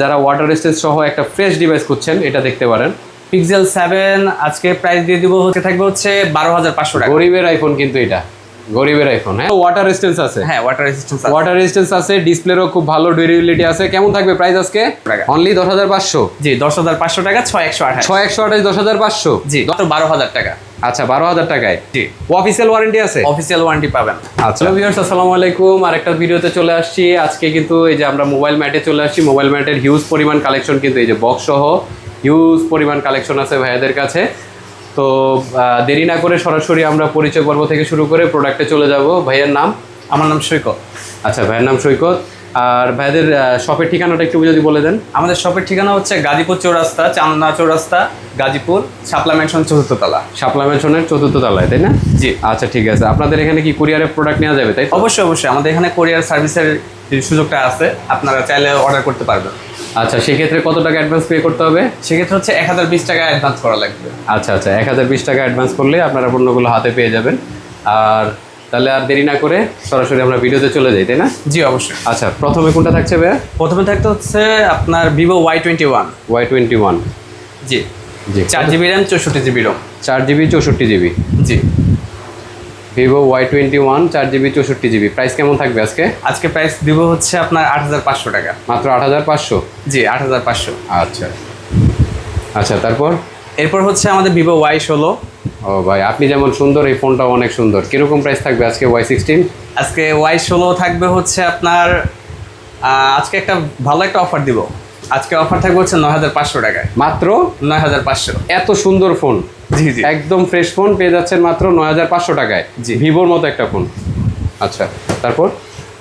যারা water resistance সহ একটা ফ্রেশ ডিভাইস করছেন এটা দেখতে পারেন। পিক্সেল সেভেন আজকে প্রাইস দিয়ে দিব হচ্ছে থাকবে হচ্ছে বারো হাজার পাঁচশো টাকা। গরিবের আইফোন কিন্তু এটা। গরিবের আইফোন হ্যাঁ? ওয়াটার রেজিস্ট্যান্স আছে। হ্যাঁ ওয়াটার রেজিস্ট্যান্স ওয়াটার রেজিস্ট্যান্স আছে ডিসপ্লেরও খুব ভালো ডিউরেবিলিটি আছে। কেমন থাকবে প্রাইস আজকে? অনলি দশ হাজার পাঁচশো। জি দশ হাজার পাঁচশো টাকা ছয় একশো আঠাশ। ছয় একশো আঠাশ দশ হাজার পাঁচশো। জি বারো হাজার টাকা। আচ্ছা বারো হাজার টাকায়? জি। অফিসিয়াল ওয়ারেন্টি আছে? অফিসিয়াল ওয়ারেন্টি পাবেন। আচ্ছা। ভিউয়ার্স আসসালামু আলাইকুম। আরেকটা ভিডিওতে চলে আসছি। আজকে কিন্তু এই যে আমরা মোবাইল ম্যাটে চলে আসছি। মোবাইল ম্যাটের হিউজ পরিমাণ কালেকশন কিন্তু এই যে বক্স সহ হিউজ পরিমাণ কালেকশন আছে ভাইয়াদের কাছে। তো দেরি না করে সরাসরি আমরা পরিচয় পর্ব থেকে শুরু করে প্রোডাক্টে চলে যাব। ভাইয়ের নাম? আমার নাম সৈকত। আচ্ছা ভাইয়ের নাম সৈকত। আর ভাইয়াদের শপের ঠিকানাটা একটু যদি বলে দেন। আমাদের শপের ঠিকানা হচ্ছে গাজীপুর চৌরাস্তা চান্দনা চৌরাস্তা গাজীপুর শাপলা ম্যানশন চতুর্থ তলা শাপলা ম্যানশনের চতুর্থ তলায় তাই না? জি। আচ্ছা ঠিক আছে। আপনাদের এখানে কি কুরিয়ারের প্রোডাক্ট নেওয়া যাবে তাই অবশ্যই অবশ্যই। আমাদের এখানে কোরিয়ার সার্ভিসের যে সুযোগটা আছে আপনারা চাইলে অর্ডার করতে পারবেন। আচ্ছা সেক্ষেত্রে কত টাকা অ্যাডভান্স পে করতে হবে? সেক্ষেত্রে হচ্ছে এক হাজার বিশ টাকা অ্যাডভান্স করা লাগবে। আচ্ছা আচ্ছা। এক হাজার বিশ টাকা অ্যাডভান্স করলে আপনারা পণ্যগুলো হাতে পেয়ে যাবেন। আর তাহলে আর দেরি না করে সরাসরি আমরা ভিডিওতে চলে যাই তাই না? জি অবশ্যই। আচ্ছা প্রথমে কোনটা থাকছে ভাইয়া? প্রথমে থাকতে হচ্ছে আপনার Vivo Y twenty one Y twenty one জি। জি। চার জিবি র্যাম চৌষট্টি জিবি রোম চার জিবি চৌষট্টি জিবি। জি। ভিভো ওয়াই টোয়েন্টি ওয়ান চার জিবি চৌষট্টি জিবি। প্রাইস কেমন থাকবে আজকে? আজকে প্রাইস দিব হচ্ছে আপনার আট হাজার পাঁচশো টাকা। মাত্র আট হাজার পাঁচশো? জি আট হাজার পাঁচশো। আচ্ছা। আচ্ছা তারপর? এরপর হচ্ছে আমাদের ভিভো ওয়াই ষোলো। ও ভাই আপনি যেমন সুন্দর এই ফোনটাও অনেক সুন্দর। কীরকম প্রাইস থাকবে আজকে ওয়াই সিক্সটিন আজকে ওয়াই ষোলো থাকবে হচ্ছে আপনার আজকে একটা ভালো একটা অফার দিব। আজকে অফার থাকবে হচ্ছে নয় হাজার পাঁচশো টাকায়। মাত্র? নয় হাজার পাঁচশো। এত সুন্দর ফোন। জি জি। একদম ফ্রেশ ফোন পেয়ে যাচ্ছেন মাত্র নয় হাজার পাঁচশো টাকায়। জি। ভিভোর মতো একটা ফোন আচ্ছা তারপর?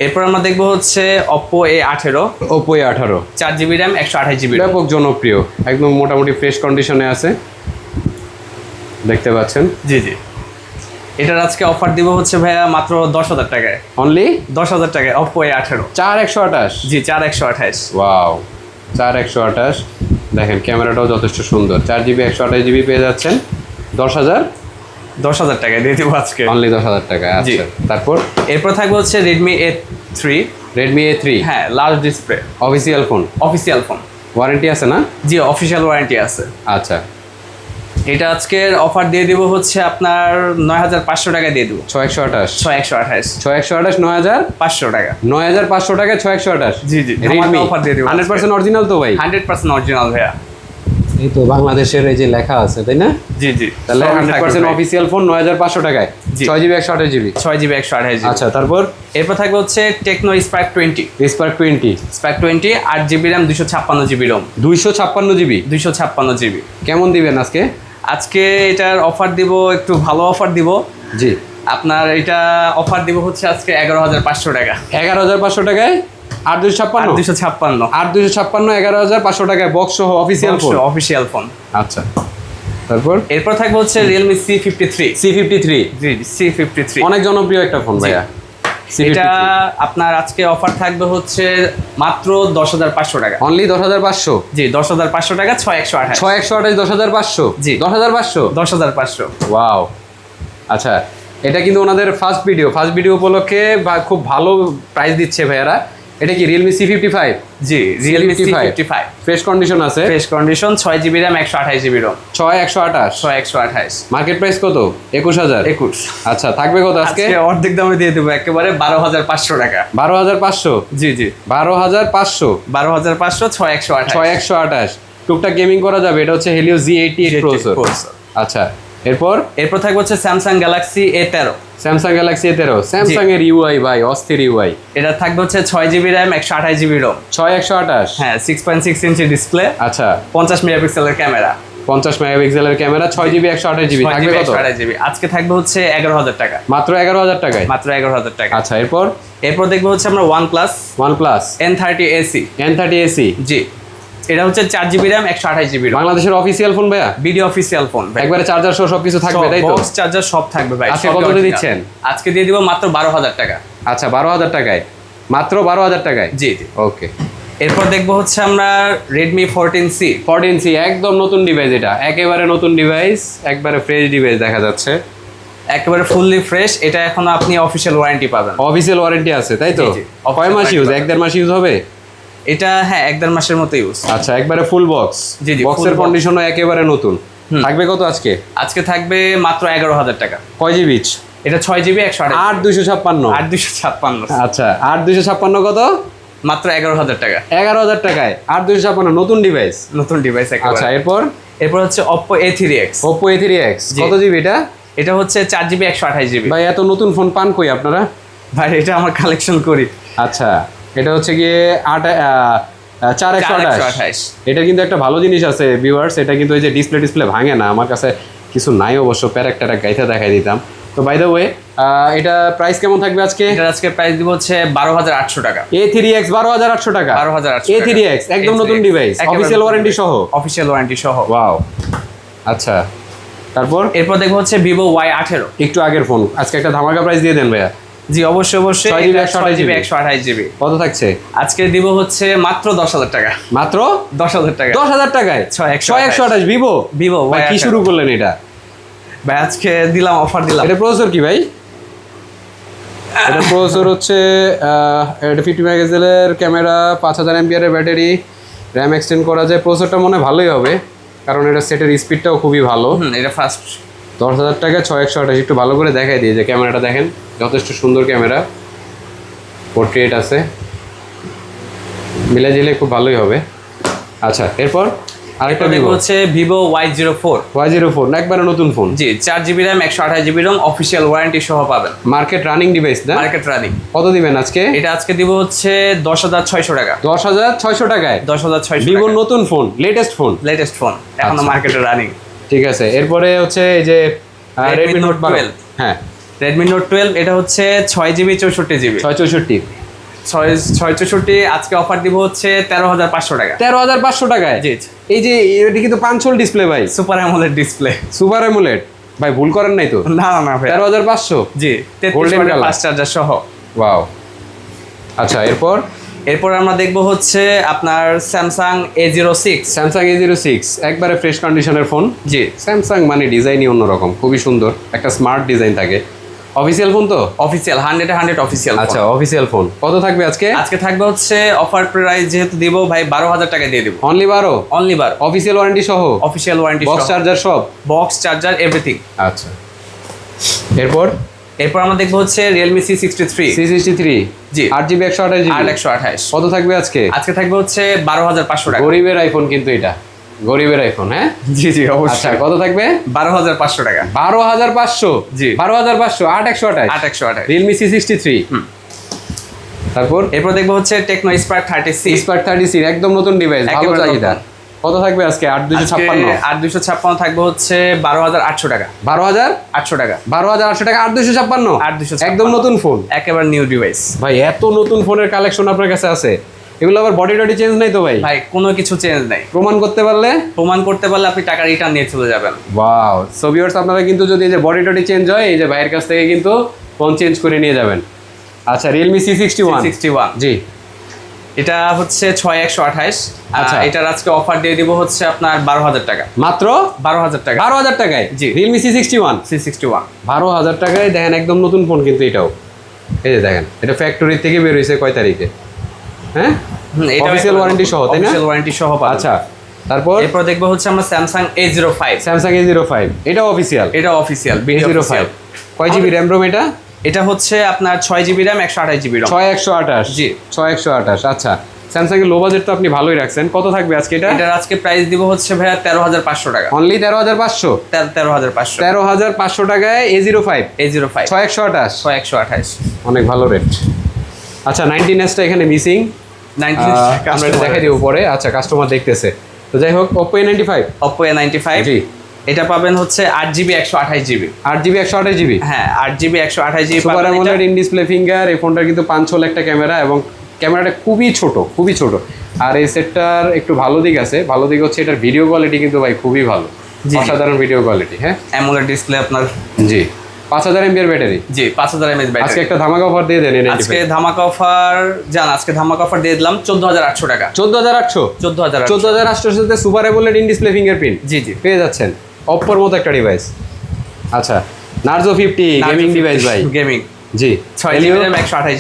এরপর আমরা দেখব হচ্ছে অপো এ আঠেরো। ওপো এ আঠারো। চার জিবি র্যাম একশো আঠাশ জিবি ব্যাপক জনপ্রিয়। একদম মোটামুটি ফ্রেশ কন্ডিশনে আছে। দেখতে পাচ্ছেন। জি জি। এটার আজকে অফার দিব হচ্ছে ভাইয়া মাত্র দশ হাজার টাকায়। অনলি দশ হাজার টাকায় অপো এ আঠেরো। চার একশো আঠাশ? জি চার একশো আঠাশ। ওয়াও চার একশো আঠাশ। দেখেন ক্যামেরাটাও যথেষ্ট সুন্দর। চার জিবি একশো আঠাশ জিবি পেয়ে যাচ্ছেন। দশ হাজার? দশ হাজার টাকায় দিয়ে দেবো আজকে। অনলি দশ হাজার টাকা জি। আচ্ছা। তারপর? এরপর থাকবে হচ্ছে Redmi A three Redmi A three হ্যাঁ large display official phone official phone warranty আছে না? জি অফিসিয়াল ওয়ারেন্টি আছে। আচ্ছা। এটা আজকের অফার দিয়ে দিব হচ্ছে আপনার নয় হাজার পাঁচশো টাকা দিয়ে দেবো। ছয় একশো আঠাশ। ছয় একশো আঠাশ। ছয় একশো আঠাশ নয় হাজার? পাঁচশো টাকা। নয় হাজার পাঁচশো টাকায় ছয় একশো আঠাশ। জি, জি। রেডমি offer দিয়ে দেবো হান্ড্রেড পার্সেন্ট অরিজিনাল তো ভাই? হান্ড্রেড পার্সেন্ট অরিজিনাল ভাইয়া। এই তো বাংলাদেশের এই যে লেখা আছে তাই না? জি জি তাহলে হান্ড্রেড পার্সেন্ট অফিসিয়াল ফোন নয় হাজার পাঁচশো টাকায়। ছয় জিবি একশো আঠাশ জিবি। ছয় জিবি একশো আঠাশ জিবি। আচ্ছা তারপর? এরপর থাকবে হচ্ছে Tecno Spark twenty Spark twenty Spark twenty আট জিবি র্যাম দুশো ছাপ্পান্ন জিবি রোম দুইশো ছাপ্পান্ন জিবি? দুইশো ছাপ্পান্ন জিবি। কেমন দিবেন আজকে? আজকে এটার অফার দিব একটু ভালো অফার দিব। জি। আপনার এটা অফার দিব হচ্ছে আজকে এগারো হাজার পাঁচশো টাকা। এগারো হাজার পাঁচশো টাকায় আট দুশো ছাপ্পান্ন? দুশো ছাপ্পান্ন। আট দুশো ছাপ্পান্ন এগারো হাজার পাঁচশো টাকায় বক্স সহ অফিসিয়াল ফোন অফিসিয়াল ফোন আচ্ছা। তারপর? এরপর থাকবে হচ্ছে Realme C fifty three C fifty three জি সি ফিফটি থ্রি অনেক জনপ্রিয় একটা ফোন ভাইয়া। এটা আপনার আজকে অফার থাকবে হচ্ছে মাত্র দশ হাজার পাঁচশো টাকা। অনলি দশ হাজার পাঁচশো? জি দশ হাজার পাঁচশো টাকা ছয় একশো আঠাশ। ছয় একশো আঠাশ দশ হাজার পাঁচশো? জি। দশ হাজার পাঁচশো? দশ হাজার পাঁচশো। ওয়াও আচ্ছা এটা কিন্তু ওনাদের ফার্স্ট ভিডিও ফার্স্ট ভিডিও উপলক্ষে বা খুব ভালো প্রাইস দিচ্ছে ভাইয়ারা। এটা কি রিয়েলমি সি ফিফটি ফাইভ জি Realme C fifty five fresh condition আছে? ফ্রেশ কন্ডিশন ছয় জিবি র্যাম একশো আঠাশ জিবি রোম ছয় একশো আঠাশ? ছয় একশো আঠাশ। মার্কেট প্রাইস কত? একুশ হাজার? একুশ। আচ্ছা থাকবে কত আজকে? আজকে অর্ধেক দামে দিয়ে দেবো একেবারে বারো হাজার পাঁচশো টাকা। বারো হাজার পাঁচশো? জি জি। বারো হাজার পাঁচশো? বারো হাজার পাঁচশো ছয় একশো আঠাশ। ছয় একশো আঠাশ। টুকটাক গেমিং করা যাবে এটা হচ্ছে Helio G eighty eight processor আচ্ছা এরপর? এরপর থাকবে হচ্ছে স্যামসাং গ্যালাক্সি এ তেরো। স্যামসাং গ্যালাক্সি এ তেরো। স্যামসাং এর ইউআই ভাই অস্থির ইউআই এটা থাকবে হচ্ছে ছয় জিবি র্যাম একশো আঠাশ জিবি রোম ছয় একশো আঠাশ? হ্যাঁ six point six inch display আচ্ছা। পঞ্চাশ মেগাপিক্সেলের ক্যামেরা। পঞ্চাশ মেগাপিক্সেলের ক্যামেরা ছয় জিবি একশো আঠাশ জিবি থাকবে কত? জিবি আজকে থাকবে হচ্ছে এগারো হাজার টাকা। মাত্র এগারো হাজার টাকায়? মাত্র এগারো হাজার টাকা। আচ্ছা এরপর? এরপর দেখব হচ্ছে আমরা OnePlus OnePlus N thirty SE N thirty SE জি। এটা হচ্ছে চার জিবি র্যাম একশো আঠাশ জিবি বাংলাদেশের অফিসিয়াল ফোন ভাইয়া? ভিডিও অফিসিয়াল ফোন একবারে চার্জার সহ সবকিছু থাকবে তাই তো? চার্জার সব থাকবে ভাই আজকে কত। দিচ্ছেন? আজকে দিয়ে দিব মাত্র বারো হাজার টাকা। আচ্ছা বারো হাজার টাকায়। মাত্র বারো হাজার টাকায়? জি জি। ওকে। এরপর দেখব হচ্ছে আমরা Redmi fourteen C fourteen C একদম নতুন ডিভাইস এটা। একেবারে নতুন ডিভাইস একবারে ফ্রেশ ডিভাইস দেখা যাচ্ছে। একেবারে ফুললি ফ্রেশ এটা এখনও আপনি অফিসিয়াল ওয়ারেন্টি পাবেন। অফিসিয়াল ওয়ারেন্টি আছে তাই তো। কয় মাস ইউজ এক দেড় মাস ইউজ হবে? এটা হ্যাঁ এক দেড় মাসের মতো ইউজ আচ্ছা একবারে ফুল বক্স জি, জি, বক্সের কন্ডিশনও একেবারে নতুন। থাকবে কত আজকে? আজকে থাকবে মাত্র এগারো হাজার টাকা। কয় জিবি এটা ছয় জিবি একশো আট আট দুইশো ছাপ্পান্ন। আট দুশো ছাপ্পান্ন। আচ্ছা আট দুইশো ছাপ্পান্ন কত? মাত্র এগারো হাজার টাকা। এগারো হাজার টাকায়। আট দুইশো ছাপ্পান্ন নতুন ডিভাইস নতুন ডিভাইস আচ্ছা এরপর? এরপর হচ্ছে Oppo A three X Oppo A three X. কত জিবি এটা? এটা হচ্ছে চার জিবি একশো আঠাশ জিবি ভাই এত নতুন ফোন পান কই আপনারা? ভাই এটা আমার কালেকশন করি। আচ্ছা। এটা হচ্ছে গিয়ে আট চার একশো আঠাশ। এটা কিন্তু একটা ভালো জিনিস আছে ভিউয়ার্স এটা কিন্তু ওই যে ডিসপ্লে ডিসপ্লে ভাঙে না। আমার কাছে কিছু নাই অবশ্য প্যারাক ট্যারাক গাইতে দেখাই দিতাম। তো বাই দ্য ওয়ে এটা প্রাইস কেমন থাকবে আজকে? এটার আজকে প্রাইস দিব হচ্ছে বারো হাজার আটশো টাকা। এ থ্রি এক্স বারো হাজার আটশো টাকা। বারো হাজার এ থ্রি এক্স একদম নতুন ডিভাইস অফিসিয়াল ওয়ারেন্টি সহ। অফিসিয়াল ওয়ারেন্টি সহ। ওয়াও আচ্ছা তারপর? এরপর দেখব হচ্ছে ভিভো ওয়াই আঠেরো। একটু আগের ফোন আজকে একটা ধামাকা প্রাইস দিয়ে দেন ভাইয়া। জি অবশ্যই অবশ্যই। 6 GB, 128 জিবি। একশো আঠাশ জিবি। কত থাকছে? আজকে দিব হচ্ছে মাত্র দশ হাজার টাকা। মাত্র? দশ হাজার টাকা। দশ হাজার টাকায়? ছয় একশো ছয় একশো আঠাশ ভিভো? Vivo ভাই কি শুরু করলেন এটা? ভাই আজকে দিলাম অফার দিলাম। এটা প্রসেসর কি ভাই? এটা প্রসেসর হচ্ছে এটা ফিফটি মেগাপিক্সেলের ক্যামেরা পাঁচ হাজার এমপিআরের ব্যাটারি র্যাম এক্সটেন্ড করা যায়। প্রসেসরটা মনে হয় ভালোই হবে কারণ এটা সেটের স্পিডটাও খুবই ভালো। এটা ফার্স্ট দশ হাজার টাকা ছয় একশো আঠাশ একটু ভালো করে দেখাই দিয়ে যে ক্যামেরাটা দেখেন যথেষ্ট সুন্দর ক্যামেরা পোর্ট্রেট আছে। মিলে জিলে খুব ভালোই হবে। আচ্ছা এরপর আরেকটা ভিভো হচ্ছে Vivo Y zero four Y zero four একবারে নতুন ফোন জি চার জিবি র্যাম একশো আঠাশ জিবি রম অফিসিয়াল ওয়ারেন্টি সহ পাবেন। মার্কেট রানিং ডিভাইস না? মার্কেট রানিং কত দিবেন আজকে? এটা আজকে দিব হচ্ছে দশ হাজার ছয়শো টাকা। দশ হাজার ছয়শো টাকায়? দশ হাজার ছয়শো ভিভোর নতুন phone latest phone latest phone এখনও আচ্ছা। মার্কেটে রানিং ঠিক আছে। এরপরে হচ্ছে এই যে রেডমি নোট 12 হ্যাঁ। রেডমি নোট টুয়েলভ এটা হচ্ছে ছয় জিবি চৌষট্টি জিবি। ছয় চৌষট্টি। ছয় ছয় চৌষট্টি আজকে অফার দিব হচ্ছে তেরো হাজার পাঁচশো টাকা। তেরো হাজার পাঁচশো টাকায়? জি এই যে এটা কিন্তু পাঁচশোল ডিসপ্লে ভাই। Super AMOLED display super AMOLED ভাই ভুল করেন নাই তো? না না ভাই তেরো হাজার পাঁচশো? জি color। ফাস্ট চার্জার সহ। ওয়াও আচ্ছা এরপর? এরপর আমরা দেখব হচ্ছে আপনার Samsung A zero six Samsung A zero six একবারে ফ্রেশ কন্ডিশনের ফোন জি। স্যামসাং মানে ডিজাইনই অন্যরকম খুবই সুন্দর একটা স্মার্ট ডিজাইন থাকে। অফিসিয়াল ফোন তো? অফিসিয়াল হান্ড্রেড হান্ড্রেড অফিসিয়াল আচ্ছা অফিসিয়াল ফোন কত থাকবে আজকে? আজকে থাকবে হচ্ছে অফার প্রাইস যেহেতু দিব ভাই বারো হাজার টাকা দিয়ে দিব। অনলি বারো? অনলি বার। অফিসিয়াল ওয়ারেন্টি সহ? অফিসিয়াল ওয়ারেন্টি বক্স চার্জার সব? বক্স চার্জার এভরিথিং আচ্ছা। এরপর? এরপর আমরা দেখব হচ্ছে Realme C sixty three C sixty three জি। আট জিবি একশো আঠাশ জিবি। একশো আঠাশ। কত থাকবে আজকে? আজকে থাকবে হচ্ছে বারো হাজার পাঁচশো টাকা। গরিবের আইফোন কিন্তু এটা। গরিবের আইফোন হ্যাঁ? জি জি আচ্ছা কত থাকবে? বারো হাজার পাঁচশো টাকা। বারো হাজার পাঁচশো? জি। বারো হাজার পাঁচশো আট একশো আঠাশ? আট একশো আঠাশ। রিয়েলমি সি সিক্সটি থ্রি তারপর? এরপর দেখব হচ্ছে Tecno Spark thirty six spark thirty C একদম নতুন ডিভাইস ভালো চাহিদা। কত থাকবে আজকে? আট দুশো ছাপ্পান্ন। আট দুইশো ছাপ্পান্ন থাকবে হচ্ছে বারো হাজার আটশো টাকা। বারো হাজার? আটশো টাকা। বারো হাজার আটশো টাকা আট দুশো ছাপ্পান্ন? 8256 একদম নতুন ফোন একেবারে নিউ ডিভাইস ভাই এত নতুন ফোনের কালেকশন আপনার কাছে আছে। এগুলো আবার বডি টডি চেঞ্জ নাই তো ভাই? ভাই কোনো কিছু চেঞ্জ নাই। প্রমাণ করতে পারলে? প্রমাণ করতে পারলে আপনি টাকা রিটার্ন নিয়ে চলে যাবেন। ওয়াও সো ভিউয়ার্স আপনারা কিন্তু যদি এই যে বডি টডি চেঞ্জ হয় এই যে ভাইয়ের কাছ থেকে কিন্তু ফোন চেঞ্জ করে নিয়ে যাবেন। আচ্ছা Realme C sixty one sixty one জি। এটা হচ্ছে ছয় একশো আঠাশ আচ্ছা। এটার আজকে অফার দিয়ে দিব হচ্ছে আপনার বারো হাজার টাকা। মাত্র? বারো হাজার টাকা। বারো হাজার টাকায়? জি। Realme C sixty one C sixty one বারো হাজার টাকায় দেখেন একদম নতুন ফোন কিন্তু এটাও। এই যে দেখেন এটা ফ্যাক্টরি থেকে বের হয়েছে কয় তারিখে? হ্যাঁ? এটা অফিসিয়াল ওয়ারেন্টি সহ তাই না? ওয়ারেন্টি সহ আচ্ছা তারপর? এরপর দেখব হচ্ছে আমরা Samsung A zero five Samsung A zero five এটা অফিসিয়াল এটা অফিসিয়াল এ জিরো ফাইভ কয় জিবি র্যাম রোম এটা? এটা হচ্ছে আপনার ছয় জিবি র্যাম একশো আঠাশ জিবি রম ছয় একশো আঠাশ? জি। ছয় একশো আঠাশ আচ্ছা। স্যামসাং এর লো বাজেট তো আপনি ভালোই রাখছেন। কত থাকবে আজকে এটা? এটার আজকে প্রাইস দিব হচ্ছে ভাইয়া তেরো হাজার পাঁচশো টাকা। অনলি তেরো হাজার পাঁচশো? তেরো- হাজার পাঁচশো। তেরো হাজার পাঁচশো টাকায় A zero five A zero five ছয় একশো আঠাশ? ছয় একশো আঠাশ। অনেক ভালো রেট আচ্ছা নাইনটিন এসটা এখানে মিসিং নাইনটিন আমরা দেখাই দিব পরে। আচ্ছা কাস্টমার দেখতেছে। তো যাই হোক Oppo A ninety five Oppo A ninety five জি। এটা পাবেন হচ্ছে আট জিবি একশো আঠাশ জিবি। আট জিবি একশো আঠাশ জিবি? হ্যাঁ আট জিবি একশো আঠাশ GB super AMOLED in display finger এই ফোনটার কিন্তু পাঁচ ছোল একটা ক্যামেরা এবং ক্যামেরাটা খুবই ছোট খুবই ছোট। আর এই সেটটার একটু ভালো দিক আছে ভালো দিক হচ্ছে এটার ভিডিও কোয়ালিটি কিন্তু ভাই খুবই ভালো। জি। অসাধারণ ভিডিও কোয়ালিটি হ্যাঁ? অ্যামোলেড ডিসপ্লে আপনার। জি পাঁচ হাজার এমবিআর ব্যাটারি। জি পাঁচ হাজার আজকে ব্যাটারি। একটা ধামাকা অফার দিয়ে দেন আজকে ধামাকা অফার জান আজকে ধামাকা অফার দিয়ে দিলাম চোদ্দ হাজার আটশো টাকা। চোদ্দ হাজার আটশো? চোদ্দ হাজার চোদ্দ হাজার আটশোর সাথে super AMOLED in display fingerprint. জি জি। পেয়ে যাচ্ছেন। অপ্পোর মতো একটা ডিভাইস আচ্ছা নার্জো ফিফটি গেমিং ডিভাইস ভাই। গেমিং জি।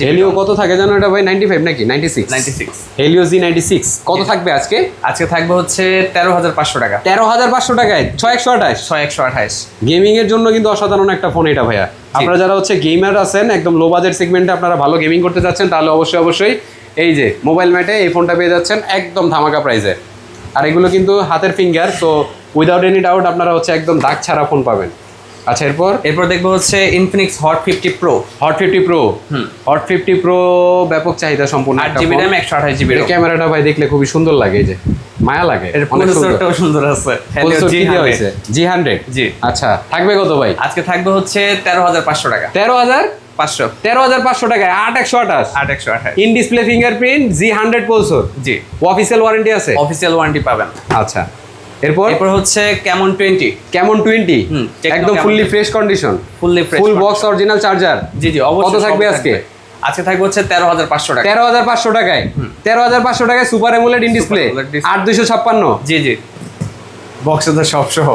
হেলিও কত থাকে জানো এটা ভাই? নাইনটি ফাইভ নাকি? Ninety six ninety six Helio G ninety six কত থাকবে আজকে? আজকে থাকবে হচ্ছে তেরো হাজার পাঁচশো টাকা। তেরো হাজার পাঁচশো টাকায়। ছয় একশো আঠাশ? ছয় একশো আঠাশ। গেমিং এর জন্য কিন্তু অসাধারণ একটা ফোন এটা ভাইয়া। আপনারা যারা হচ্ছে গেমার আছেন একদম লো বাজেট সেগমেন্টে আপনারা ভালো গেমিং করতে চাচ্ছেন তাহলে অবশ্যই অবশ্যই এই যে মোবাইল ম্যাটে এই ফোনটা পেয়ে যাচ্ছেন একদম ধামাকা প্রাইসে আর এগুলো কিন্তু হাতের ফিঙ্গার তো উইদাউট এনি ডাউট আপনারা হচ্ছে একদম দাগ ছাড়া ফোন পাবেন। আচ্ছা এরপর? এরপর দেখব হচ্ছে Infinix hot fifty pro hot fifty pro hot fifty pro ব্যাপক চাহিদা সম্পূর্ণ আট জিবি র্যাম একশো আঠাশ জিবি ক্যামেরাটা ভাই দেখলে খুবই সুন্দর লাগে যে। মায়া লাগে অনেক সুন্দর। আছে। Helio Processor কি দেওয়া G100 হয়েছে? জি হান্ড্রেড জি। আচ্ছা থাকবে কত ভাই? আজকে থাকবে হচ্ছে তেরো হাজার পাঁচশো টাকা। তেরো হাজার? পাঁচশো। তেরো হাজার পাঁচশো টাকায় আট একশো আঠাশ। আট একশো আঠাশ। In display fingerprint G hundred processor G. Official warranty আছে? অফিসিয়াল ওয়ারেন্টি পাবেন। আচ্ছা। এরপর? এরপর হচ্ছে কেমন টোয়েন্টি কেমন টোয়েন্টি হুম, একদম fully fresh condition fully fresh full box original charger জি জি অবশ্যই কত থাকবে আজকে? আজকে থাকবে হচ্ছে তেরো হাজার পাঁচশো টাকা। তেরো হাজার পাঁচশো টাকায়। তেরো হাজার পাঁচশো টাকায় সুপার এমুলেট ইন ডিসপ্লে। আট দুইশো ছাপ্পান্ন। জি জি। বক্সে তো সব সহ।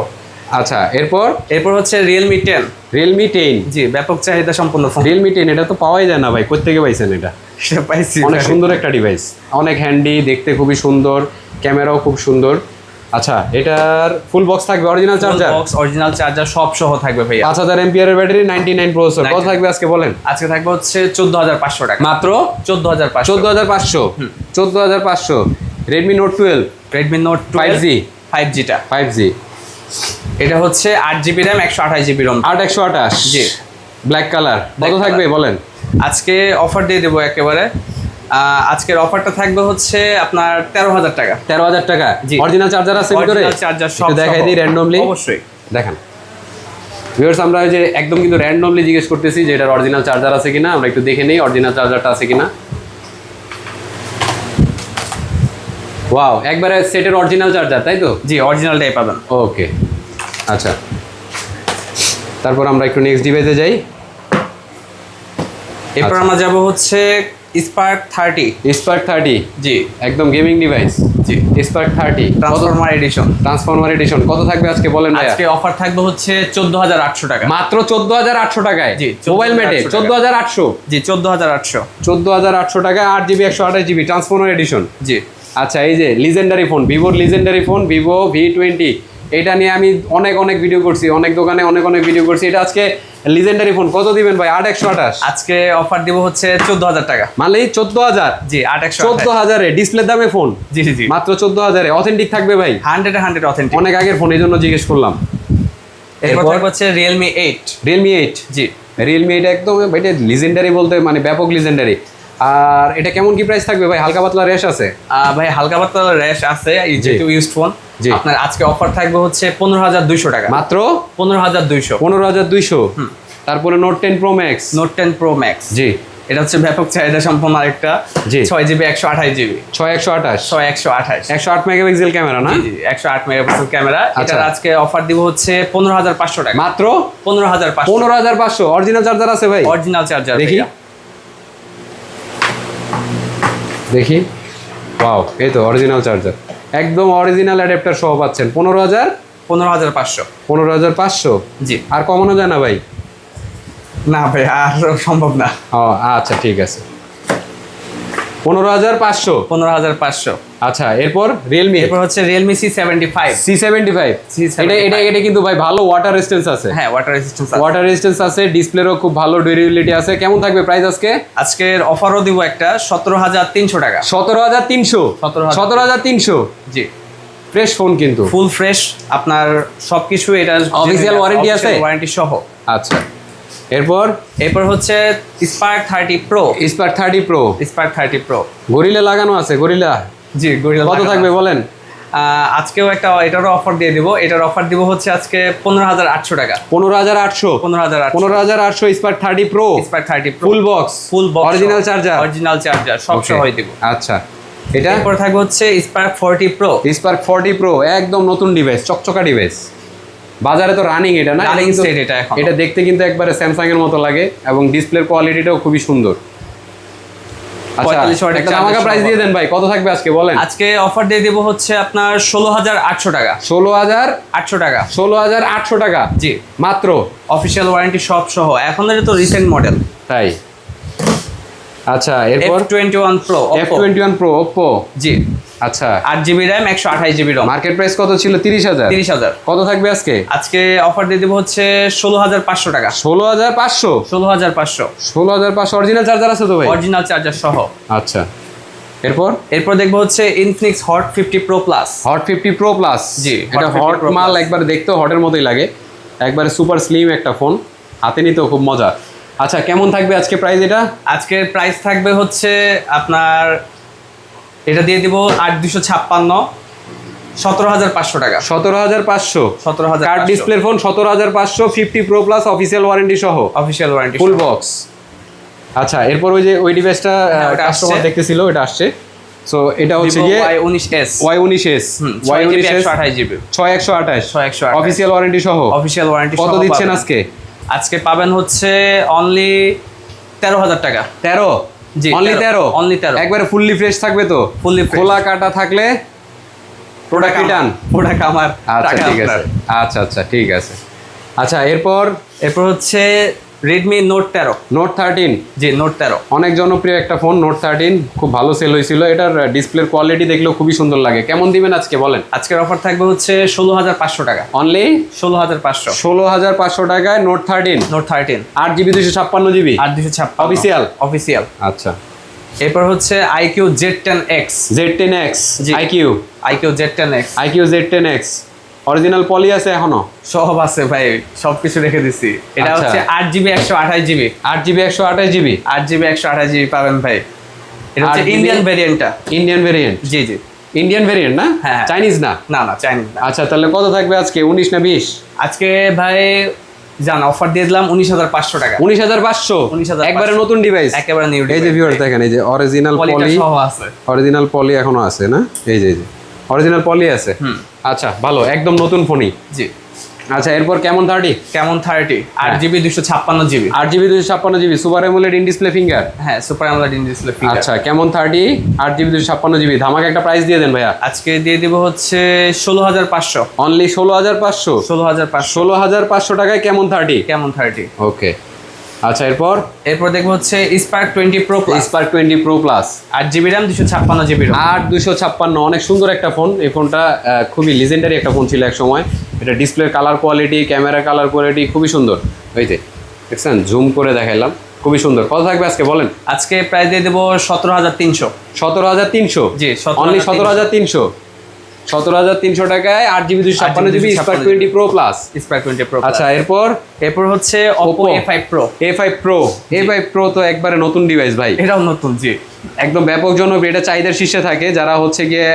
আচ্ছা এরপর? এরপর হচ্ছে রিয়েলমি টেন রিয়েলমি টেন জি ব্যাপক চাহিদা সম্পন্ন ফোন রিয়েলমি টেন এটা তো পাওয়াই যায় না ভাই। কোথেকে পাইছেন এটা? সেটা পাইছি অনেক সুন্দর একটা ডিভাইস অনেক হ্যান্ডি দেখতে খুবই সুন্দর। ক্যামেরাও খুব সুন্দর। আচ্ছা এটার ফুল বক্স থাকবে original charger box original charger সব সহ থাকবে ভাইয়া। পাঁচ হাজার এমপিয়ারের ব্যাটারি নাইনটি নাইন প্রসেসর কত 99 থাকবে আজকে বলেন? আজকে থাকবে হচ্ছে চোদ্দ হাজার পাঁচশো টাকা। মাত্র? চোদ্দ হাজার পাঁচশো। চোদ্দ হাজার পাঁচশো। চোদ্দ হাজার পাঁচশো। Redmi note twelve Redmi note 5G five জিটা five জি এটা হচ্ছে আট জিবি র্যাম একশো আঠাশ জিবি রম আট একশো আঠাশ। জি। ব্ল্যাক কালার কত থাকবে বলেন? আজকে অফার দিয়ে দেবো একেবারে। আজকের অফারটা থাকবে হচ্ছে আপনার তেরো হাজার টাকা। তেরো হাজার টাকা? জি। অরিজিনাল চার্জার আছে ভিতরে? Charger সব দেখাই। দিই র্যান্ডমলি অবশ্যই। দেখান। ভিউয়ার্স আমরা যে একদম কিন্তু র্যান্ডমলি জিজ্ঞেস করতেছি যে এটার অরিজিনাল চার্জার আছে কিনা। আমরা একটু দেখে নিই অরিজিনাল চার্জারটা আছে কিনা। ওয়াও একবারে সেটের অরিজিনাল চার্জার তাই তো? জি অরিজিনালটাই পাবেন। ওকে আচ্ছা। তারপর আমরা একটু নেক্সট ডিভাইসে যাই। এরপর আচ্ছা। আমরা যাব হচ্ছে স্পার্ক থার্টি স্পার্ক থার্টি জি। একদম গেমিং ডিভাইস জি। Spark thirty transformer edition transformer edition কত থাকবে আজকে বলেন আজকে অফার থাকবে হচ্ছে চোদ্দ হাজার আটশো টাকা। মাত্র চোদ্দ হাজার আটশো টাকায়। জি, মোবাইল মেটে 14,800 চোদ্দ হাজার আটশো। জি চোদ্দ হাজার আটশো। চোদ্দ হাজার আটশো টাকা আট জিবি একশো আঠাশ জিবি ট্রান্সফরমার এডিশন জি। আচ্ছা এই যে লিজেন্ডারি ফোন ভিভোর legendary phone Vivo V twenty এটা নিয়ে আমি অনেক অনেক ভিডিও করছি অনেক দোকানে অনেক অনেক ভিডিও করছি। এটা আজকে লিজেন্ডারি ফোন কত দিবেন ভাই? আট একশো আঠাশ? আজকে অফার দিব হচ্ছে চোদ্দ হাজার টাকা। মানলেই চোদ্দ হাজার? জি আট একশো চোদ্দ হাজারে ডিসপ্লে দামে ফোন জি জি মাত্র চোদ্দ হাজারে। অথেন্টিক থাকবে ভাই? হান্ড্রেড হান্ড্রেড অথেন্টিক অনেক আগের ফোন এই জন্য জিজ্ঞেস করলাম। এরপর? হচ্ছে রিয়েলমি এইট রিয়েলমি এইট জি। রিয়েলমি এটা একদম এটা লিজেন্ডারি বলতে মানে ব্যাপক লিজেন্ডারি আর এটা কেমন কি প্রাইস থাকবে ভাই? হালকা পাতলা রেশ আছে? ভাই হালকা পাতলা র্যাশ আছে যেহেতু ইউজড ফোন। আপনার আজকে অফার থাকবে হচ্ছে পনেরো হাজার দুইশো টাকা। মাত্র? পনেরো হাজার দুইশো। পনেরো হাজার দুইশো। তারপরে note ten pro max note ten pro max জি। এটা হচ্ছে ব্যাপক চাহিদা সম্পন্ন আরেকটা। ছয় জিবি একশো আঠাশ জিবি ছয় একশো আঠাশ। ছয় একশো আঠাশ। একশো আট মেগাপিক্সেল ক্যামেরা না? একশো আট মেগাপিক্সেল ক্যামেরা। আচ্ছা। এটার আজকে অফার দিব হচ্ছে পনেরো হাজার পাঁচশো টাকা। মাত্র? পনেরো হাজার পাঁচশো। পনেরো হাজার পাঁচশো। অরিজিনাল চার্জার আছে ভাই? অরিজিনাল চার্জার দেখি। দেখি। ওয়াও এই তো অরিজিনাল চার্জার একদম অরিজিনাল অ্যাডাপ্টার সহ পাচ্ছেন। পনেরো হাজার? পনেরো হাজার পাঁচশো। পনেরো হাজার পাঁচশো? জি। আর কমানো যায় না ভাই? না ভাই আর সম্ভব না। ও আচ্ছা ঠিক আছে। পনেরো হাজার পাঁচশো। পনেরো হাজার পাঁচশো। আচ্ছা এরপর রিয়েলমি এরপর হচ্ছে Realme C seventy five C seventy five C75 এটা এটা এটা কিন্তু ভাই ভালো ওয়াটার রেজিস্ট্যান্স আছে। হ্যাঁ ওয়াটার রেজিস্ট্যান্স ওয়াটার রেজিস্ট্যান্স আছে ডিসপ্লেরও খুব ভালো ডিউরেবিলিটি আছে। কেমন থাকবে প্রাইস আজকে? আজকের অফারও দিব একটা সতেরো হাজার তিনশো টাকা। সতেরো হাজার তিনশো? 17,000 সতেরো হাজার তিনশো? জি। ফ্রেশ ফোন কিন্তু। ফুল ফ্রেশ আপনার সবকিছু এটা Official warranty আছে? ওয়ারেন্টি সহ। আচ্ছা। এরপর? এরপর হচ্ছে Spark thirty pro Spark thirty pro Spark thirty pro Gorilla লাগানো আছে গরিলা। জি গরিলা কত থাকবে বলেন? আজকেও একটা এটারও অফার দিয়ে দিব। এটার অফার দিব হচ্ছে আজকে পনেরো হাজার আটশো টাকা। পনেরো হাজার আটশো। পনেরো হাজার পনেরো হাজার আটশো Spark thirty pro Spark thirty pro full box full box original charger original charger সব সহই দিব। আচ্ছা। এটা? এরপর থাকবে হচ্ছে Spark forty pro Spark forty pro একদম নতুন ডিভাইস চকচকা ডিভাইস বাজারে তো রানিং এটা না? এটা এখনও। এটা দেখতে কিন্তু একবারে স্যামসাং এর মতো লাগে এবং ডিসপ্লের কোয়ালিটিটাও খুবই সুন্দর। আচ্ছা প্রাইস দিয়ে দেন ভাই কত থাকবে আজকে বলেন? আজকে অফার দিয়ে দেবো হচ্ছে আপনার ষোলো হাজার আটশো টাকা। ষোলো হাজার আটশো টাকা। ষোলো হাজার আটশো টাকা। জি। মাত্র? অফিসিয়াল ওয়ারেন্টি সব সহ। এখন তো রিসেন্ট মডেল তাই? আচ্ছা এরপর? Twenty one pro F twenty one pro Oppo জি। আচ্ছা। আট জিবি র্যাম একশো আঠাশ জিবি রম মার্কেট প্রাইস কত ছিল? তিরিশ হাজার। তিরিশ হাজার। কত থাকবে আজকে? আজকে অফার দিয়ে দেবো হচ্ছে ষোলো হাজার পাঁচশো টাকা। ষোলো হাজার পাঁচশো? ষোলো হাজার পাঁচশো। ষোলো হাজার পাঁচশো। অরিজিনাল চার্জার আছে তো ভাই? অরিজিনাল চার্জার সহ। আচ্ছা। এরপর? এরপর দেখব হচ্ছে Infinix hot fifty pro plus hot fifty pro plus জি, এটা হট Pro মাল একবার দেখতেও হটের মতোই লাগে। একবারে সুপার স্লিম একটা ফোন হাতে নিতেও খুব মজা। আচ্ছা কেমন থাকবে আজকে প্রাইস এটা? আজকের প্রাইস থাকবে হচ্ছে আপনার এটা দিয়ে দিব আট দুশো ছাপ্পান্ন সতেরো হাজার পাঁচশো টাকা। সতেরো হাজার পাঁচশো। সতেরো হাজার কার্ড ডিসপ্লের ফোন সতেরো হাজার পাঁচশো fifty pro plus official warranty সহ। অফিসিয়াল ওয়ারেন্টি ফুল বক্স আচ্ছা এরপর ওই যে ওই ডিভাইসটা হ্যাঁ, কাস্টমার আসছে। দেখতেছিল ওটা আসছে। সো এটা হচ্ছে গিয়ে ওয়াই উনিশ এস ওয়াই উনিশ এস ওয়াই উনিশ এস আঠাশ জিবি ছয় একশো আঠাশ। ছয় একশো। অফিসিয়াল ওয়ারেন্টি সহ। অফিসিয়াল ওয়ারেন্টি কত দিচ্ছেন আজকে? আজকে পাবেন হচ্ছে অনলি তেরো হাজার টাকা। তেরো? জি, অনলি তেরো। অনলি তেরো। একবারে ফুললি ফ্রেশ থাকবে তো? ফুললি খোলা কাটা থাকলে প্রোডাক্ট রিটার্ন প্রোডাক্ট আমার। আচ্ছা ঠিক আছে। আচ্ছা আচ্ছা ঠিক আছে। আচ্ছা এরপর? এরপর হচ্ছে রেডমি নোট তেরো। নোট থার্টিন জি নোট তেরো। অনেক জনপ্রিয় একটা ফোন নোট থার্টিন খুব ভালো সেল হয়েছিল। এটার ডিসপ্লের কোয়ালিটি দেখলেও খুবই সুন্দর লাগে। কেমন দিবেন আজকে বলেন? আজকের অফার থাকবে হচ্ছে ষোলো হাজার পাঁচশো টাকা। অনলি ষোলো হাজার পাঁচশো। ষোলো হাজার পাঁচশো টাকায় নোট থার্টিন নোট থার্টিন আট জিবি দুশো ছাপ্পান্ন জিবি আট দুশো ছাপ্পান্ন। অফিসিয়াল অফিসিয়াল আচ্ছা। এরপর হচ্ছে iQOO Z ten X Z ten X. IQOO iQOO Z ten X iQOO Z ten X original poly আছে এখনও? সব আছে ভাই সব কিছু রেখে দিছি। এটা আচ্ছা। হচ্ছে আট জিবি একশো আঠাশ জিবি। আট জিবি একশো আঠাশ জিবি? আট জিবি একশো আঠাশ জিবি পাবেন ভাই। এটা হচ্ছে ইন্ডিয়ান ভেরিয়েন্টটা ইন্ডিয়ান ভেরিয়েন্ট জি জি। ইন্ডিয়ান ভেরিয়েন্ট না? হ্যাঁ। চাইনিজ না? না না চাইনিজ না। আচ্ছা তাহলে কত থাকবে আজকে? উনিশ না বিশ? আজকে ভাই জান অফার দিয়ে দিলাম উনিশ হাজার পাঁচশো টাকা। উনিশ হাজার পাঁচশো? 19,500 একবারে নতুন ডিভাইস একেবারে নিউ এই যে ভিউয়ার দেখেন এই যে অরিজিনাল পলি অরিজিনাল পলি এখনও আছে না? এই যে এই যে। অরিজিনাল পলি আছে? আচ্ছা ভালো একদম নতুন ফোনই। জি। আচ্ছা এরপর কেমন থার্টি কেমন থার্টি আট হ্যাঁ। জিবি দুশো ছাপ্পান্ন জিবি আট জিবি দুশো ছাপ্পান্ন GB super AMOLED in display finger হ্যাঁ সুপার আমলাড ইন ডিসপ্লে আচ্ছা কেমন থার্টি আট জিবি দুশো ছাপ্পান্ন জিবি ধামাকে একটা প্রাইস দিয়ে দেন ভাইয়া। আজকে দিয়ে দিব হচ্ছে ষোলো হাজার পাঁচশো। অনলি ষোলো হাজার পাঁচশো? ষোলো হাজার পাঁচশো। ষোলো হাজার পাঁচশো টাকায় কেমন থার্টি কেমন থার্টি ওকে আচ্ছা এরপর? এরপর দেখব হচ্ছে Spark twenty pro plus Spark twenty pro plus আট জিবি র্যাম দুশো ছাপ্পান্ন জিবি আট দুশো ছাপ্পান্ন অনেক সুন্দর একটা ফোন। এই ফোনটা খুবই লিজেন্ডারি একটা ফোন ছিল এক সময় এটা ডিসপ্লের colour quality camera colour quality খুবই সুন্দর। ওই যে দেখছেন? জুম করে দেখাইলাম। খুবই সুন্দর। কত থাকবে আজকে বলেন? আজকে প্রায় দিয়ে দেবো সতেরো হাজার তিনশো। সতেরো হাজার তিনশো? জি, 17,300 অনলি সতেরো হাজার তিনশো? সতেরো হাজার তিনশো টাকায় আট জিবি দুশো ছাপ্পান্ন GB 256 Spark twenty pro plus Spark twenty pro আচ্ছা এরপর? এরপর হচ্ছে Oppo. A five pro A five pro A five pro তো একবারে নতুন ডিভাইস ভাই। এটাও নতুন জি। একদম ব্যাপক জনপ্রিয় এটা চাহিদার শীর্ষে থাকে। যারা হচ্ছে গিয়ে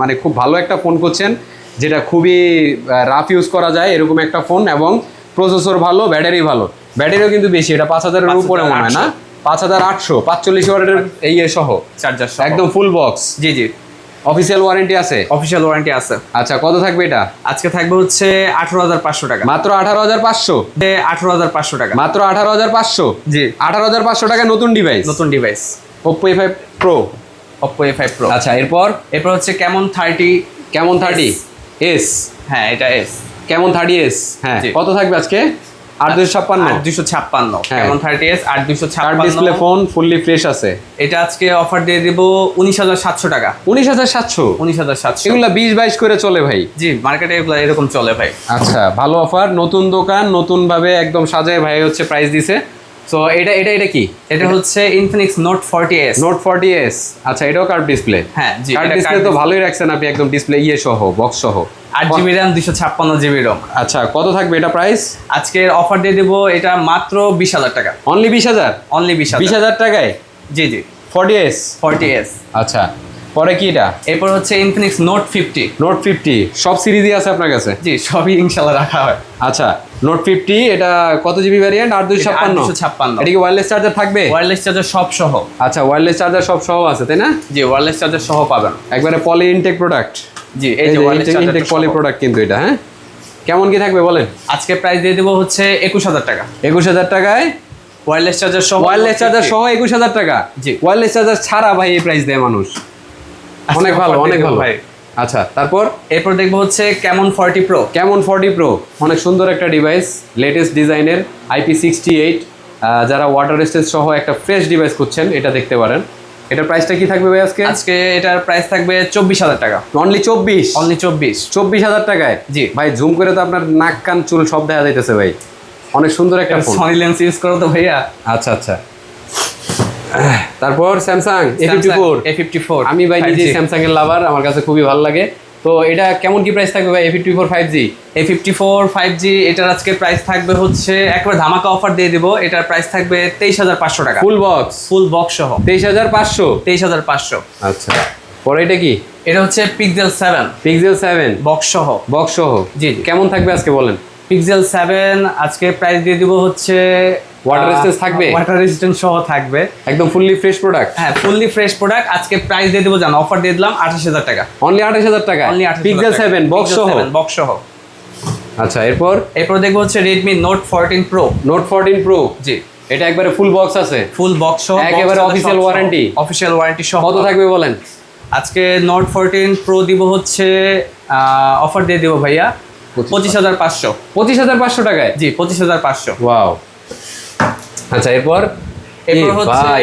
মানে খুব ভালো একটা ফোন করছেন যেটা খুবই রাফ ইউজ করা যায় এরকম একটা ফোন এবং প্রসেসর ভালো ব্যাটারি ভালো। ব্যাটারিও কিন্তু বেশি এটা পাঁচ হাজারের উপরে মনে হয় না? পাঁচ হাজার আটশো। পাঁচচল্লিশ ওয়াটের এই এ সহ। চার্জার একদম ফুল বক্স জি জি। অফিসিয়াল ওয়ারেন্টি আছে? অফিসিয়াল ওয়ারেন্টি আছে। আচ্ছা কত থাকবে এটা? আজকে থাকবে হচ্ছে আঠারো হাজার পাঁচশো টাকা। মাত্র আঠারো হাজার পাঁচশো? আঠারো হাজার পাঁচশো টাকা। মাত্র আঠারো হাজার পাঁচশো? জি। আঠারো হাজার পাঁচশো টাকা নতুন ডিভাইস নতুন device Oppo A five pro Oppo A five pro আচ্ছা এরপর? এরপর হচ্ছে কেমন থার্টি কেমন থার্টি এস হ্যাঁ এটা এস কেমন থার্টি এস হ্যাঁ কত থাকবে আজকে? দুশো ছাপ্পান্ন। দুশো ছাপ্পান্ন। হ্যাঁ। কেমন থার্টি এস আট দুশো curved display phone fully fresh আছে? এটা আজকে অফার দিয়ে দিব উনিশ হাজার সাতশো টাকা। উনিশ হাজার সাতশো? উনিশ হাজার সাতশো। এগুলা বিশ বাইশ করে চলে ভাই। জি মার্কেটে এগুলো এরকম চলে ভাই। আচ্ছা ভালো অফার নতুন দোকান নতুন ভাবে একদম সাজায় ভাই হচ্ছে প্রাইস দিছে। তো এটা এটা এটা কি? এটা হচ্ছে Infinix note forty S note forty S আচ্ছা এটাও কার্ড ডিসপ্লে হ্যাঁ জি কার্ড ডিসপ্লে তো ভালোই রাখছেন আপনি একদম ডিসপ্লে ইয়ে সহ বক্স সহ। আট জিবি র্যাম দুশো ছাপ্পান্ন জিবি রোম আচ্ছা কত থাকবে এটা প্রাইস আজকের অফার দিয়ে দেবো এটা মাত্র বিশ হাজার টাকা। অনলি বিশ হাজার? অনলি বিশ বিশ হাজার টাকায়? জি জি। ফর্টি এস ফর্টি এস আচ্ছা। পরে কি এটা? এরপর হচ্ছে Infinix note fifty note fifty সব সিরিজই আছে আপনার কাছে? জি সবই ইনশাল্লাহ রাখা হয়। আচ্ছা নোট ফিফটি এটা কত জিবি ভ্যারিয়েন্ট আট দুশো এটা ছাপ্পান্ন। এটা কি ওয়্যারলেস চার্জার থাকবে? ওয়্যারলেস চার্জার সব সহ। আচ্ছা ওয়্যারলেস চার্জার সব সহ আছে তাই না? জি ওয়্যারলেস চার্জার সহ পাবেন। একবারে পলি ইনটেক প্রোডাক্ট জি এই যে ইনটেক পলি প্রোডাক্ট কিন্তু এটা হ্যাঁ? কেমন কি থাকবে বলেন? আজকে প্রাইস দিয়ে দেবো হচ্ছে একুশ হাজার টাকা। একুশ হাজার টাকায়? ওয়্যারলেস চার্জার সহ ওয়্যারলেস চার্জার সহ একুশ হাজার টাকা। জি। ওয়্যারলেস চার্জার ছাড়া ভাই এই প্রাইস দেয় মানুষ। অনেক ভালো অনেক ভালো। ভাই। আচ্ছা তারপর? এরপর দেখব হচ্ছে Camon forty pro Camon forty pro অনেক সুন্দর একটা ডিভাইস লেটেস্ট ডিজাইনের আইপি সিক্সটি এইট যারা ওয়াটার রেস্টেজ সহ একটা ফ্রেশ ডিভাইস খুঁজছেন এটা দেখতে পারেন। এটার প্রাইসটা কি থাকবে ভাই আজকে? আজকে এটার প্রাইস থাকবে চব্বিশ হাজার টাকা। অনলি চব্বিশ? অনলি চব্বিশ। চব্বিশ হাজার টাকায়? জি। ভাই জুম করে তো আপনার নাক কান চুল সব দেখা যাইতেছে ভাই। অনেক সুন্দর একটা ফোন সনি লেন্স ইউজ করো তো ভাইয়া। আচ্ছা আচ্ছা। তারপর Samsung A fifty four A fifty four আমি ভাই নিজে স্যামসাং এর লাভার আমার কাছে খুবই ভালো লাগে। তো এটা কেমন কি প্রাইস থাকবে ভাই A fifty four five G A fifty four five G এটার আজকে প্রাইস থাকবে হচ্ছে একবার ধামাকা অফার দিয়ে দিব এটার প্রাইস থাকবে তেইশ হাজার পাঁচশো টাকা। ফুল বক্স ফুল বক্স সহ। তেইশ হাজার পাঁচশো? তেইশ হাজার পাঁচশো। আচ্ছা পরে এটা কি? এটা হচ্ছে Pixel seven Pixel seven box সহ। বক্স সহ? জি, জি। কেমন থাকবে আজকে বলেন? পিক্সেল সেভেন আজকে প্রাইস দিয়ে দিব হচ্ছে Water resistance থাকবে? ওয়াটার রেজিস্ট্যান্স সহ থাকবে। একদম ফুললি ফ্রেশ প্রোডাক্ট হ্যাঁ ফুললি ফ্রেশ প্রোডাক্ট আজকে প্রাইস দিয়ে দেবো জানো অফার দিয়ে দিলাম আঠাশ হাজার টাকা। অনলি আঠাশ হাজার টাকা? অনলি পিক্সেল সেভেন বক্স সহ? বক্স সহ। আচ্ছা এরপর? এরপর দেখব হচ্ছে Redmi note fourteen pro note fourteen pro জি। এটা একবারে ফুল বক্স আছে? ফুল বক্স সহ একেবারে official warranty? অফিসিয়াল ওয়ারেন্টি সহ। কত থাকবে বলেন? আজকে নোট ফোরটিন প্রো দিব হচ্ছে অফার দিয়ে দিব ভাইয়া পঁচিশ হাজার। পাঁচশো পঁচিশ। হাজার পাঁচশো টাকায়? জি পঁচিশ হাজার পাঁচশো। ওয়াও আচ্ছা এরপর? ভাই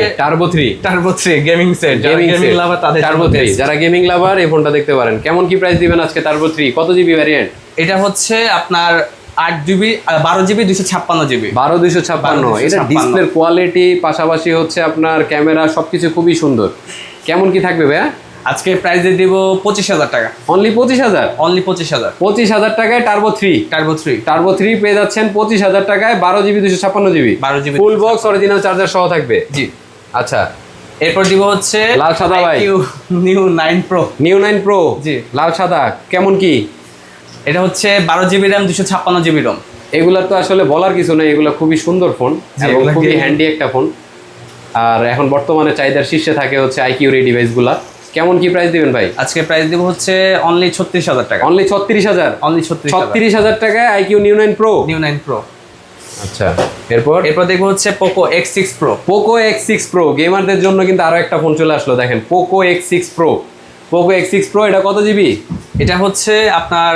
Turbo gaming set gaming gaming lover তাদের টার্বো যারা গেমিং লাভার এই ফোনটা দেখতে পারেন। কেমন কি প্রাইস দিবেন আজকে টার্বো কত জিবি ভ্যারিয়েন্ট এটা হচ্ছে আপনার আট জিবি বারো জিবি দুশো ছাপ্পান্ন জিবি বারো ছাপ্পান্ন। এটা ডিসপ্লের কোয়ালিটি পাশাপাশি হচ্ছে আপনার ক্যামেরা সবকিছু খুবই সুন্দর। কেমন কি থাকবে ভাইয়া? আজকে প্রাইস দিয়ে দিব পঁচিশ হাজার টাকা। অনলি পঁচিশ হাজার? অনলি পঁচিশ হাজার। পঁচিশ হাজার টাকায় Turbo three Turbo three Turbo three পেয়ে যাচ্ছেন পঁচিশ হাজার টাকায় বারো জিবি দুশো ছাপ্পান্ন GB. 12 GB full box original charger সহ থাকবে। জি। আচ্ছা। এরপর দিব হচ্ছে লাল সাদা ভাই। Neo nine pro Neo nine pro জি। লাল সাদা কেমন কি? এটা হচ্ছে বারো জিবি র্যাম দুশো ছাপ্পান্ন জিবি রম এগুলা তো আসলে বলার কিছু নেই এগুলো খুবই সুন্দর ফোন এবং খুবই হ্যান্ডি একটা ফোন আর এখন বর্তমানে চাহিদার শীর্ষে থাকে হচ্ছে আইকিউ এই ডিভাইসগুলা কেমন কি প্রাইস দিবেন ভাই? আজকে প্রাইস দিব হচ্ছে অনলি ছত্রিশ হাজার টাকা। অনলি ছত্রিশ হাজার? অনলি ছত্রিশ ছত্রিশ হাজার টাকায় iQOO Neo nine pro Neo nine pro আচ্ছা এরপর? এরপর দেখব হচ্ছে Poco X six pro Poco X six pro গেমারদের জন্য কিন্তু আরও একটা ফোন চলে আসলো দেখেন Poco X six pro Poco X six pro এটা কত জিবি এটা হচ্ছে আপনার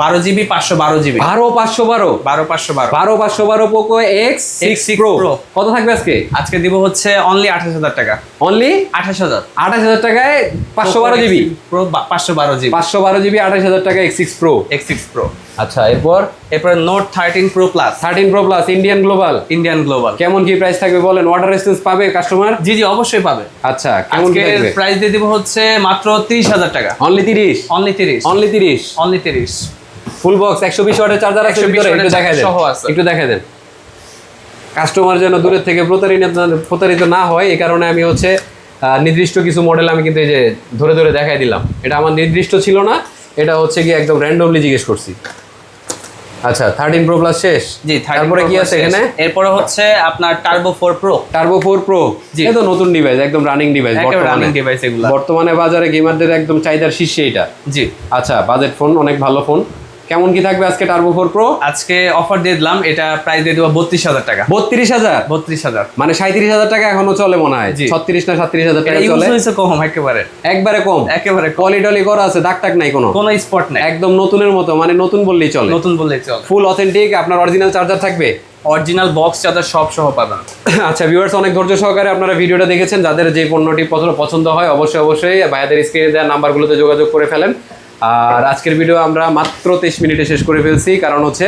বারো জিবি পাঁচশো বারো জিবি। বারো পাঁচশো বারো? বারো পাঁচশো বারো। বারো পাঁচশো বারো Poco X six X6 pro. কত থাকবে আজকে? আজকে দিব হচ্ছে অনলি আঠাশ হাজার টাকা। অনলি আঠাশ হাজার। আঠাশ হাজার টাকায় পাঁচশো বারো জিবি? প্রো পাঁচশো বারো জিবি। পাঁচশো বারো জিবি আঠাশ হাজার টাকা X six pro X six pro আচ্ছা এরপর? এরপর note thirteen pro plus thirteen pro plus Indian global Indian global কেমন কি প্রাইস থাকবে বলেন? ওয়াটার রেসিস্টেন্স পাবে কাস্টমার জি জি অবশ্যই পাবে। আচ্ছা কেমন কি থাকবে? প্রাইস দিয়ে দিব হচ্ছে মাত্র তিরিশ হাজার টাকা। অনলি তিরিশ? অনলি তিরিশ। অনলি তিরিশ? অনলি তিরিশ। ফুল বক্স একশো বিশ ওয়াটের চার্জার আছে 120 ভিতরে একটু দেখাই দেন। একটু দেখাই দেন। কাস্টমার যেন দূরের থেকে প্রতারিত প্রতারিত না হয় এই কারণে আমি হচ্ছে নির্দিষ্ট কিছু মডেল আমি কিন্তু এই যে ধরে ধরে দেখাই দিলাম। এটা আমার নির্দিষ্ট ছিল না এটা হচ্ছে কি একদম র্যান্ডমলি জিজ্ঞেস করছি। আচ্ছা থার্টিন প্রো প্লাস শেষ? জি 13 তারপরে কি আছে এখানে? এরপরে হচ্ছে আপনার Turbo 4 pro Turbo four pro জি। এটা তো নতুন ডিভাইস একদম রানিং ডিভাইস বর্তমানে। রানিং ডিভাইস এগুলো। বর্তমানে বাজারে গেমারদের একদম চাহিদার শীর্ষে এটা? জি। আচ্ছা বাজেট ফোন অনেক ভালো ফোন কেমন কি থাকবে আজকে টার্বো ফোর প্রো আজকে অফার দিয়ে দিলাম এটা প্রাইস দিয়ে দেবো বত্রিশ হাজার টাকা। বত্রিশ হাজার? বত্রিশ হাজার। মানে সাঁত্রিশ হাজার টাকা এখনও চলে মনে হয়। ছত্রিশ না সাত্রিশ হাজার টাকা চলে। কম একেবারে। একবারে কম? একেবারে কম। পলি টলি করা আছে দাগ টাক নাই কোনো? কোনো স্পট নেই। একদম নতুনের মতো মানে নতুন বললেই চলে। নতুন বললেই চল। ফুল অথেন্টিক আপনার অরিজিনাল চার্জার থাকবে? অরিজিনাল বক্স চার্জার সব সহ পাবেন। আচ্ছা ভিউয়ার্স অনেক ধৈর্য সহকারে আপনারা ভিডিওটা দেখেছেন। যাদের যে পণ্যটি পছন্দ পছন্দ হয় অবশ্যই অবশ্যই ভাইয়াদের স্ক্রিনে দেওয়া নাম্বারগুলোতে যোগাযোগ করে ফেলেন। আর আজকের ভিডিও আমরা মাত্র তেইশ মিনিটে শেষ করে ফেলছি, কারণ হচ্ছে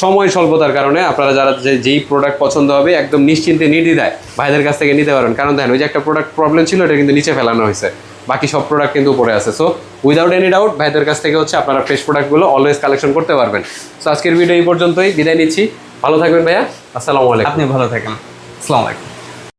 সময় স্বল্পতার কারণে আপনারা যারা যে, যেই প্রোডাক্ট পছন্দ হবে একদম নিশ্চিন্তে নির্দ্বিধায় ভাইদের কাছ থেকে নিতে পারেন কারণ দেখেন, ওই যে একটা প্রোডাক্ট প্রবলেম ছিল, এটা কিন্তু নিচে ফেলানো হয়েছে। বাকি সব প্রোডাক্ট কিন্তু উপরে আছে। সো উইদাউট এনি ডাউট ভাইদের কাছ থেকে হচ্ছে আপনারা ফ্রেশ প্রোডাক্টগুলো অলওয়েজ কালেকশন করতে পারবেন। সো আজকের ভিডিও এই পর্যন্তই, বিদায় নিচ্ছি। ভালো থাকবেন ভাইয়া। আসসালামু আলাইকুম। আপনি ভালো থাকেন। আসসালামু আলাইকুম।